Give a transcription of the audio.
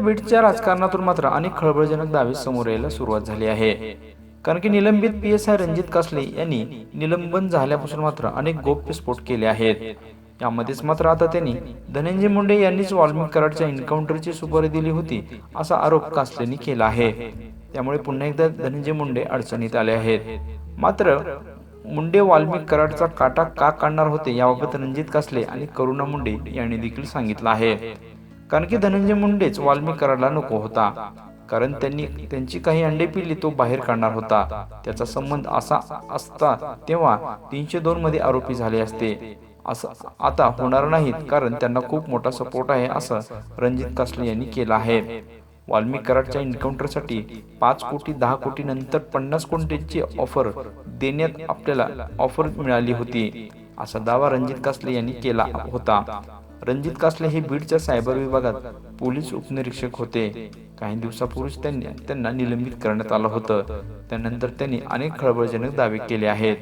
बीडच्या राजकारणातून मात्र अनेक खळबळजनक दावे समोर यायला सुरुवात झाली आहे. कारण की निलंबित P S I Ranjit Kasle यांनी निलंबन झाल्यापासून मात्र अनेक गोप्यस्फोट केले आहेत. यामध्येच मात्र आता त्यांनी धनंजय मुंडे यांनीच वाल्मिक कराडच्या एन्काउंटरची सुपारी दिली होती असा आरोप कासलेनी केला आहे. त्यामुळे पुन्हा एकदा धनंजय मुंडे अडचणीत आले आहेत. मात्र मुंडे वाल्मिक कराडचा काटा का काढणार होते याबाबत रणजित कासले आणि करुणा मुंडे यांनी देखील सांगितलं आहे. कारण की धनंजय मुंडेच वाल्मिक कराडला नको होता. कारण त्यांनी त्यांची काही अंडे पिल्ली तो बाहेर काढणार होता. त्याचा संबंध असा असता तेव्हा तीनशे दोन मध्ये आरोपी झाले असते. असं आता होणार नाहीत कारण त्यांना खूप मोठा सपोर्ट आहे असं रणजित कासले यांनी केलं आहे. वाल्मिक कराडच्या एन्काउंटरसाठी पाच कोटी दहा कोटी नंतर पन्नास कोटींची ऑफर देण्यात आपल्याला ऑफर मिळाली होती. असा दावा रणजित कासले यांनी केला होता. रणजित कासले हे बीडच्या सायबर विभागात पोलीस उपनिरीक्षक होते. काही दिवसापूर्वीच त्यांनी त्यांना निलंबित करण्यात आलं होतं. त्यानंतर त्यांनी अनेक खळबळजनक दावे केले आहेत.